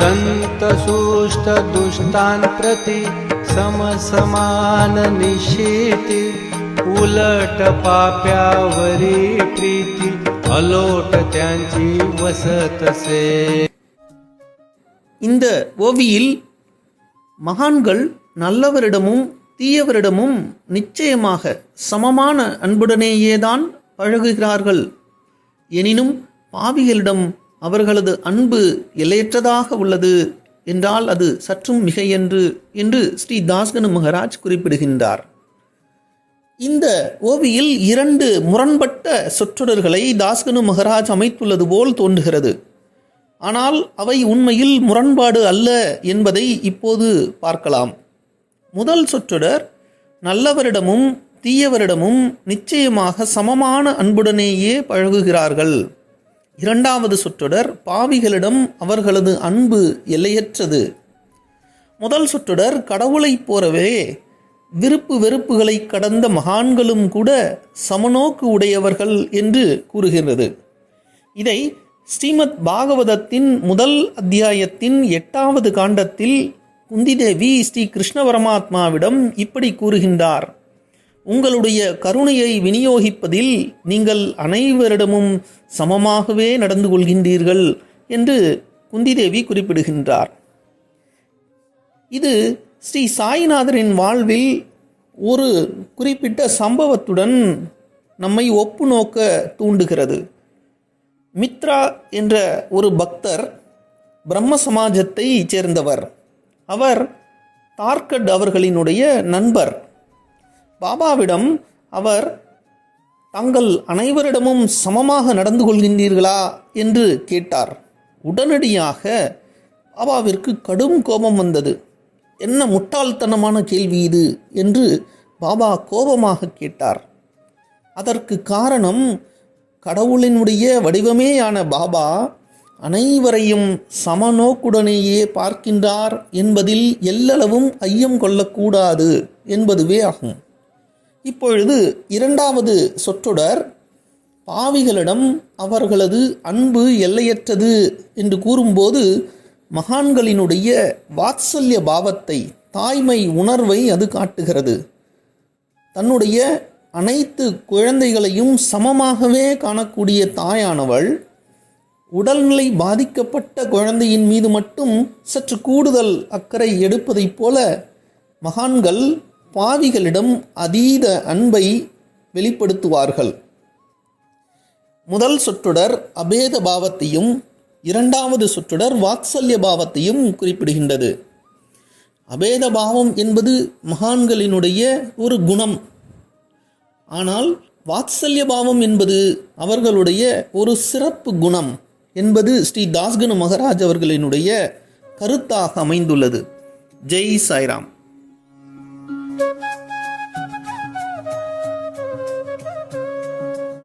संत सुष्ट दुष्टान प्रती समसमान निषेधी उलट पाप्यावरी प्रीती अलोट त्यांची वसतसे இந்த ஓவியில் மகான்கள் நல்லவரிடமும் தீயவரிடமும் நிச்சயமாக சமமான அன்புடனேயேதான் பழகுகிறார்கள் எனினும் பாவிகளிடம் அவர்களது அன்பு எல்லையற்றதாக உள்ளது என்றால் அது சற்றும் மிகையன்று என்று ஸ்ரீ தாஸ்கனு மகராஜ் குறிப்பிடுகின்றார். இந்த ஓவியில் இரண்டு முரண்பட்ட சொற்றொடர்களை தாஸ்கனு மகராஜ் அமைத்துள்ளது போல் தோன்றுகிறது. ஆனால் அவை உண்மையில் முரண்பாடு அல்ல என்பதை இப்போது பார்க்கலாம். முதல் சொற்றொடர் நல்லவரிடமும் தீயவரிடமும் நிச்சயமாக சமமான அன்புடனேயே பழகுகிறார்கள். இரண்டாவது சொற்றொடர் பாவிகளிடம் அவர்களது அன்பு எல்லையற்றது. முதல் சொற்றொடர் கடவுளைப் போலவே விருப்பு வெறுப்புகளை கடந்த மகான்களும் கூட சமநோக்கு உடையவர்கள் என்று கூறுகிறது இதை ஸ்ரீமத் பாகவதத்தின் முதல் அத்தியாயத்தின் எட்டாவது காண்டத்தில் குந்திதேவி ஸ்ரீ கிருஷ்ண பரமாத்மாவிடம் இப்படி கூறுகின்றார். உங்களுடைய கருணையை விநியோகிப்பதில் நீங்கள் அனைவரிடமும் சமமாகவே நடந்து கொள்கின்றீர்கள் என்று குந்திதேவி குறிப்பிடுகின்றார். இது ஸ்ரீ சாய்நாதரின் வாழ்வில் ஒரு குறிப்பிட்ட சம்பவத்துடன் நம்மை ஒப்பு நோக்க தூண்டுகிறது. மித்ரா என்ற ஒரு பக்தர் பிரம்ம சமாஜத்தை சேர்ந்தவர். அவர் தார்கட் அவர்களினுடைய நண்பர். பாபாவிடம் அவர் தாங்கள் அனைவரிடமும் சமமாக நடந்து கொள்கின்றீர்களா? என்று கேட்டார். உடனடியாக பாபாவிற்கு கடும் கோபம் வந்தது. என்ன முட்டாள்தனமான கேள்வி இது? என்று பாபா கோபமாக கேட்டார். அதற்கு காரணம் கடவுளினுடைய வடிவமேயான பாபா அனைவரையும் சமநோக்குடனேயே பார்க்கின்றார் என்பதில் எல்லளவும் ஐயம் கொள்ளக்கூடாது என்பதுவே ஆகும். இப்பொழுது இரண்டாவது சொற்றொடர் பாவிகளிடம் அவர்களது அன்பு எல்லையற்றது என்று கூறும்போது மகான்களினுடைய வாத்சல்ய பாவத்தை தாய்மை உணர்வை அது காட்டுகிறது. தன்னுடைய அனைத்து குழந்தைகளையும் சமமாகவே காணக்கூடிய தாயானவள் உடல்நிலை பாதிக்கப்பட்ட குழந்தையின் மீது மட்டும் சற்று கூடுதல் அக்கறை எடுப்பதைப் போல மகான்கள் பாவிகளிடம் அதீத அன்பை வெளிப்படுத்துவார்கள். முதல் சொற்றொடர் அபேத பாவத்தையும் இரண்டாவது சொற்றொடர் வாத்சல்ய பாவத்தையும் குறிப்பிடுகின்றது. அபேத பாவம் என்பது மகான்களினுடைய ஒரு குணம். ஆனால் வாத்சல்ய பாவம் என்பது அவர்களுடைய ஒரு சிறப்பு குணம் என்பது ஸ்ரீ தாஸ்கனு மகராஜ் அவர்களினுடைய கருத்தாக அமைந்துள்ளது. ஜெய் சாய்ராம். thank you.